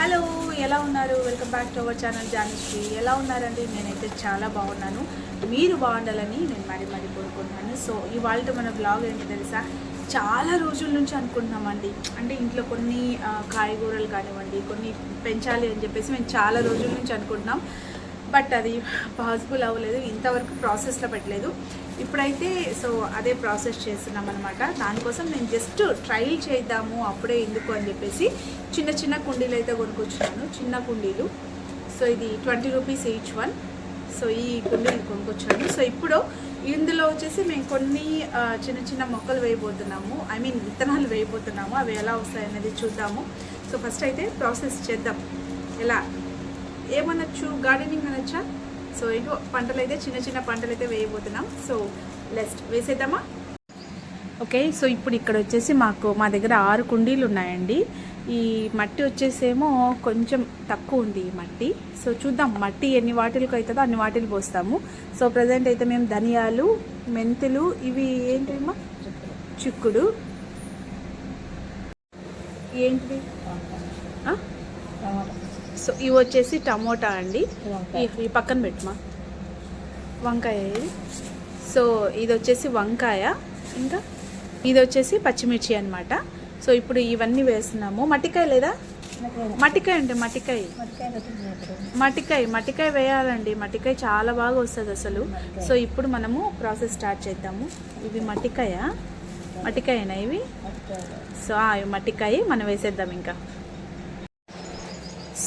Hello ఎలా ఉన్నారు? Welcome back to our channel Janishri. ఎలా ఉన్నారండి? నేనైతే చాలా బాగున్నాను. మీరు బాగుండాలని నేను మరి మరి కోరుకుంటున్నాను. సో ఇవాళ మన బ్లాగ్ ఏంటి తెలుసా? చాలా రోజుల నుంచి అనుకుంటున్నామండి. అంటే ఇంట్లో కొన్ని కాయగూరలు కానివ్వండి కొన్ని పెంచాలి అని చెప్పేసి మేము చాలా రోజుల నుంచి అనుకుంటున్నాం. బట్ అది పాసిబుల్ అవ్వలేదు ఇంతవరకు ప్రాసెస్లో పెట్టలేదు. ఇప్పుడైతే సో అదే ప్రాసెస్ చేస్తున్నాం అనమాట దానికోసం నేను జస్ట్ ట్రైల్ చేద్దాము అప్పుడే ఎందుకు అని చెప్పేసి చిన్న చిన్న కుండీలు అయితే కొనుక్కొచ్చున్నాను చిన్న కుండీలు. సో ఇది twenty rupees each one so ఈ కుండీలు కొనుక్కొచ్చాను సో ఇప్పుడు ఇందులో వచ్చేసి మేము కొన్ని చిన్న చిన్న మొక్కలు వేయబోతున్నాము. ఐ మీన్ విత్తనాలు వేయబోతున్నాము. అవి ఎలా వస్తాయనేది చూద్దాము. సో ఫస్ట్ అయితే ప్రాసెస్ చేద్దాం. ఎలా? ఏమనొచ్చు? గార్డెనింగ్ అనొచ్చా? సో ఏంటో పంటలు అయితే చిన్న చిన్న పంటలు అయితే వేయబోతున్నాం. సో లెస్ట్ వేసేద్దామా? ఓకే సో ఇప్పుడు ఇక్కడ వచ్చేసి మాకు మా దగ్గర ఆరు కుండీలు ఉన్నాయండి. ఈ మట్టి వచ్చేసేమో కొంచెం తక్కువ ఉంది ఈ మట్టి. సో చూద్దాం మట్టి ఎన్ని వాటిలకు అవుతుందో అన్ని వాటిలు పోస్తాము. సో ప్రజెంట్ అయితే మేము ధనియాలు మెంతులు ఇవి ఏంటమ్మా చిక్కుడు. ఏంటివి? ఆ? సో ఇవి వచ్చేసి టమోటా అండి. ఈ- ఈ పక్కన పెట్టుమా? వంకాయ ఇది. సో ఇది వచ్చేసి వంకాయ. ఇంకా ఇది వచ్చేసి పచ్చిమిర్చి అన్నమాట. సో ఇప్పుడు ఇవన్నీ వేస్తున్నాము. మట్టికాయ లేదా? మట్టికాయ అంటే మట్టికాయ. మట్టికాయ మట్టికాయ వేయాలండి. మట్టికాయ చాలా బాగా వస్తుంది అసలు. సో ఇప్పుడు మనము ప్రాసెస్ స్టార్ట్ చేద్దాము. ఇవి మట్టికాయ. మట్టికాయనా ఇవి? సో మట్టికాయ. మనం వేసేద్దాం ఇంకా.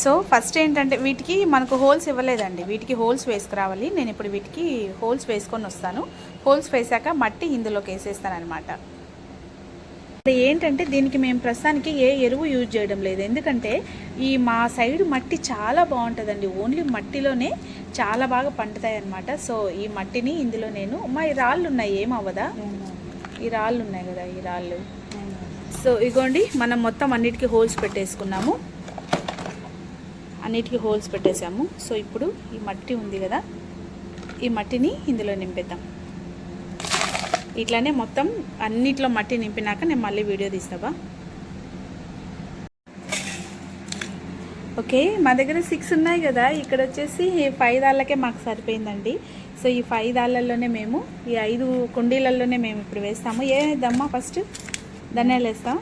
సో ఫస్ట్ ఏంటంటే వీటికి మనకు హోల్స్ ఇవ్వలేదండి. వీటికి హోల్స్ వేసుకురావాలి. నేను ఇప్పుడు వీటికి హోల్స్ వేసుకొని వస్తాను. హోల్స్ వేసాక మట్టి ఇందులోకి వేసేస్తాను అనమాట ఏంటంటే దీనికి మేము ప్రస్తుతానికి ఏ ఎరువు యూజ్ చేయడం లేదు. ఎందుకంటే ఈ మా సైడ్ మట్టి చాలా బాగుంటుందండి. ఓన్లీ మట్టిలోనే చాలా బాగా పండుతాయి అనమాట సో ఈ మట్టిని ఇందులో నేను మా ఈ రాళ్ళు ఉన్నాయి. ఏం అవ్వదా? ఈ రాళ్ళు ఉన్నాయి కదా ఈ రాళ్ళు. సో ఇగోండి మనం మొత్తం అన్నిటికీ హోల్స్ పెట్టేసుకున్నాము. అన్నిటికీ హోల్స్ పెట్టేసాము సో ఇప్పుడు ఈ మట్టి ఉంది కదా ఈ మట్టిని ఇందులో నింపేద్దాం. ఇట్లానే మొత్తం అన్నిట్లో మట్టి నింపినాక నేను మళ్ళీ వీడియో తీస్తావా? ఓకే మా దగ్గర సిక్స్ ఉన్నాయి కదా ఇక్కడ వచ్చేసి ఫైవ్ దాళ్ళకే మాకు సరిపోయిందండి. సో ఈ ఫైవ్ దాళ్ళల్లోనే మేము ఈ ఐదు కుండీలలోనే మేము ఇప్పుడు వేస్తాము. ఏ వేద్దామా ఫస్ట్ ధనియాలు వేస్తాం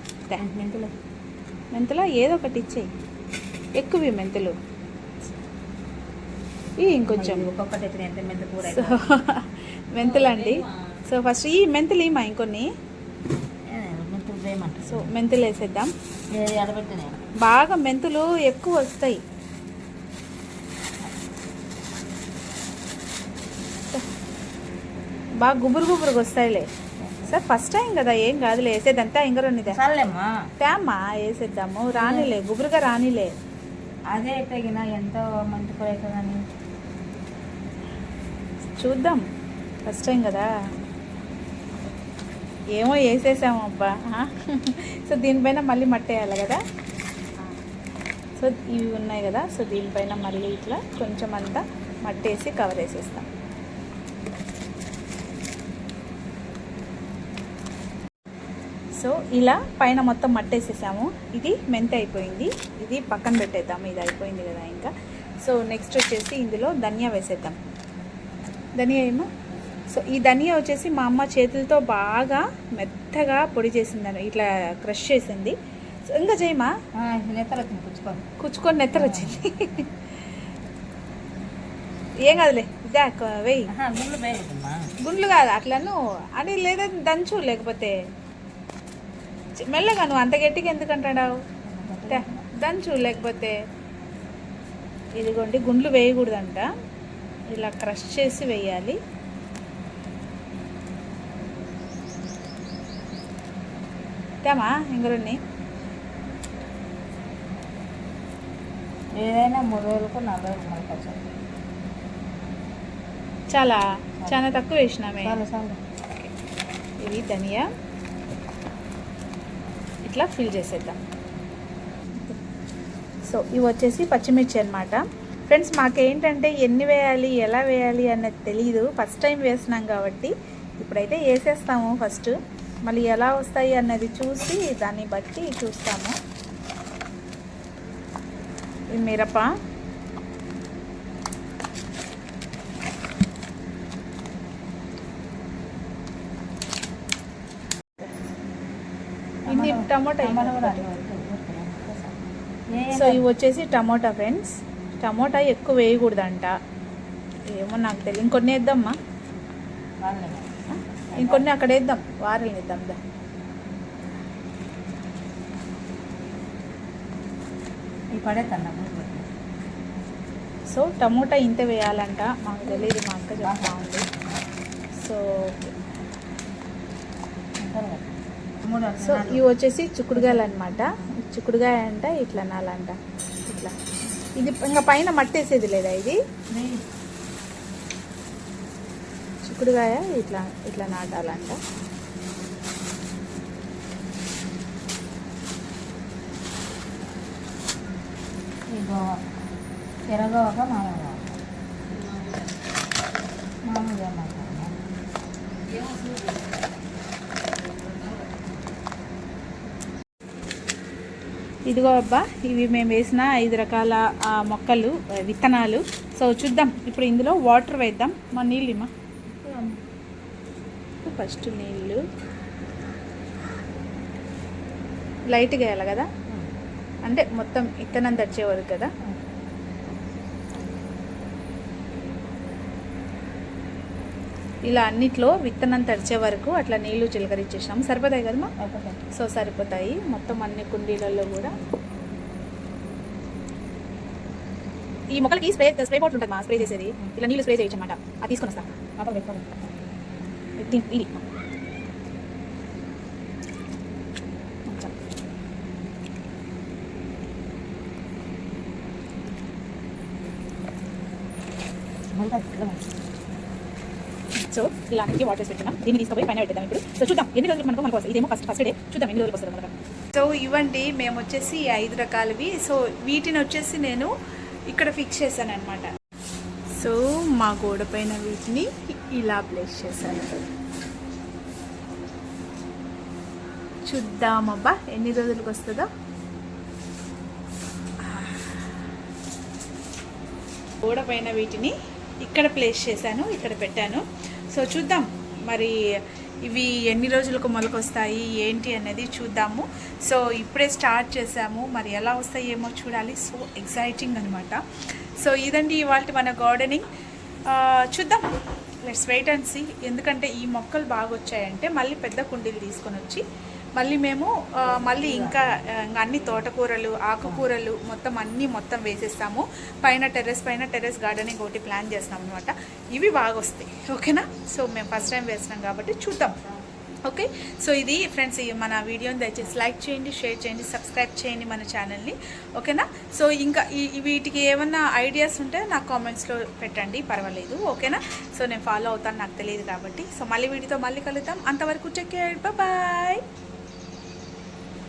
మెంతులు. మెంతుల? ఏదో ఒకటి ఇచ్చేయి. ఎక్కువ మెంతులు. ఈ ఇంకొంచెం. మెంతులు అండి సో ఫస్ట్ ఈ మెంతులు ఇమా ఇంకొన్ని? సో మెంతులు వేసేద్దాం. బాగా మెంతులు ఎక్కువ వస్తాయి. బాగా గుబురు గుబురుగా వస్తాయిలే. సార్ ఫస్ట్ టైం కదా ఏం కాదులే వేసేదంతా ఇంకా సర్లేమ్మా. తేమ్మా వేసేద్దాము. రానిలే గుబురుగా రానిలే. అదే తగిన ఎంతో మంచి అవుతుందని. చూద్దాం. ఫస్ట్ టైం కదా. ఏమో వేసేసాము అబ్బా. సో దీనిపైన మళ్ళీ మట్టి వేయాలి కదా? సో ఇవి ఉన్నాయి కదా. సో దీనిపైన మళ్ళీ ఇట్లా కొంచెం అంతా మట్టేసి కవర్ వేసేస్తాం సో ఇలా పైన మొత్తం మట్టి వేసేసాము ఇది మెంతి అయిపోయింది. ఇది పక్కన పెట్టేద్దాం ఇది అయిపోయింది కదా ఇంకా. సో నెక్స్ట్ వచ్చేసి ఇందులో ధనియా వేసేద్దాం. ధనియా ఏమో? సో ఈ ధనియా వచ్చేసి మా అమ్మ చేతులతో బాగా మెత్తగా పొడి చేసిందని ఇట్లా క్రష్ చేసింది. సో ఇంకా చేయమా నేతలు వచ్చింది పుచ్చుకొని కుచ్చుకొని నెత్తరు వచ్చింది ఏం కాదులే ఇదే వెయ్యి గుండ్లు కాదు అట్లను అని లేదా దంచు లేకపోతే మెల్లగా నువ్వు అంత గట్టిగా ఎందుకు అంటాడావు? దంచు లేకపోతే ఇదిగోండి గుండ్లు వేయకూడదంట. ఇలా క్రష్ చేసి వేయాలి. తేమా ఇంకొన్ని ఏదైనా మూడు రోజులకు మనకు వచ్చాయి చాలా చాలా. తక్కువ వేసినామే. ఇవి ధనియా. ఇట్లా ఫిల్ చేసేద్దాం. సో ఇవి వచ్చేసి పచ్చిమిర్చి అనమాట ఫ్రెండ్స్ మాకేంటంటే ఎన్ని వేయాలి ఎలా వేయాలి అన్నది తెలియదు ఫస్ట్ టైం వేసినాం కాబట్టి ఇప్పుడైతే వేసేస్తాము ఫస్ట్ మళ్ళీ ఎలా వస్తాయి అన్నది చూసి దాన్ని బట్టి చూస్తాము. మిరప టమోటా సో ఇవి వచ్చేసి టమోటా ఫ్రెండ్స్. టమోటా ఎక్కువ వేయకూడదంట. ఏమో నాకు తెలియదు ఇంకొన్ని వేద్దామ్మా. ఇంకొన్ని అక్కడ వేద్దాం. వారలు వేద్దాం దా. సో టమోటా ఇంత వేయాలంట. మాకు తెలియదు మా అక్క చెప్తా ఉంది. So so. ఇవి వచ్చేసి చిక్కుడుగాయలు అనమాట చిక్కుడుగాయ అంట ఇట్లా నాలంట. ఇట్లా. ఇది ఇంకా పైన మట్టి వేసేది లేదా ఇది. చిక్కుడుగాయ ఇట్లా ఇట్లా నాటాలంట. ఈ గోవా ఇదిగో అబ్బా ఇవి మేము వేసిన ఐదు రకాల మొక్కలు విత్తనాలు. సో చూద్దాం. ఇప్పుడు ఇందులో వాటర్ వేద్దాం. మా నీళ్ళు ఇమ్మా. ఫస్ట్ నీళ్ళు. లైట్గా వేయాలి కదా? అంటే మొత్తం ఇత్తనం తడిచే వరకు కదా? ఇలా అన్నిట్లో విత్తనం తడిచే వరకు అట్లా నీళ్ళు చిలకరించేసాం సరిపోతాయి కదమ్మా? సో సరిపోతాయి. మొత్తం అన్ని కుండీలలో కూడా. ఈ మొక్కలకి స్ప్రే స్ప్రే బాటిల్ ఉంటుంది మా స్ప్రే చేసేది. ఇలా నీళ్ళు స్ప్రే చేయొచ్చు అనమాట అది తీసుకొని వస్తాం. ఇది పెట్టుకోండి. సో ఇలాంటి వాటర్ పెట్టినా. దీన్ని తీసుకుపోయి పైన పెట్టేద్దాం ఇప్పుడు. సో చూద్దాం. ఎన్ని రోజులు మనకు మనకు వస్తుంది? ఇదేమో ఫస్ట్ ఫస్ట్ డే చూద్దాం ఎన్ని రోజులు వస్తుంది మనకు. సో ఇవ్వండి. మేము వచ్చేసి ఐదు రకాలవి. సో వీటిని వచ్చేసి నేను ఇక్కడ ఫిక్స్ చేశాను అనమాట సో మా గోడ పైన వీటిని ఇలా ప్లేస్ చేశాను. చూద్దామబ్బా. ఎన్ని రోజులకు వస్తుందో? గోడ పైన వీటిని ఇక్కడ ప్లేస్ చేశాను. ఇక్కడ పెట్టాను. సో చూద్దాం. మరి ఇవి ఎన్ని రోజులకు మొలకొస్తాయి ఏంటి అనేది చూద్దాము. సో ఇప్పుడే స్టార్ట్ చేసాము. మరి ఎలా వస్తాయేమో చూడాలి. సో ఎగ్జైటింగ్ అనమాట సో ఇదండి ఇవాళ మన గార్డెనింగ్. చూద్దాం. Let's wait and see. ఎందుకంటే ఈ మొక్కలు బాగా వచ్చాయంటే మళ్ళీ పెద్ద కుండీలు తీసుకొని వచ్చి మళ్ళీ మేము మళ్ళీ ఇంకా ఇంకా అన్ని తోటకూరలు ఆకుకూరలు మొత్తం అన్నీ మొత్తం వేసేస్తాము. పైన టెర్రస్ పైన టెర్రస్ గార్డెనింగ్ ఒకటి ప్లాన్ చేస్తాం అనమాట ఇవి బాగా వస్తాయి ఓకేనా? సో మేము ఫస్ట్ టైం వేస్తున్నాం కాబట్టి చూద్దాం. ఓకే? సో ఇది ఫ్రెండ్స్ ఈ మన వీడియోని దయచేసి లైక్ చేయండి షేర్ చేయండి సబ్స్క్రైబ్ చేయండి మన ఛానల్ని. ఓకేనా? సో ఇంకా వీటికి ఏమన్నా ఐడియాస్ ఉంటే నాకు కామెంట్స్లో పెట్టండి పర్వాలేదు ఓకేనా? సో నేను ఫాలో అవుతాను నాకు తెలియదు కాబట్టి. సో మళ్ళీ వీటితో మళ్ళీ కలుద్దాం. అంతవరకు చెక్ బాయ్.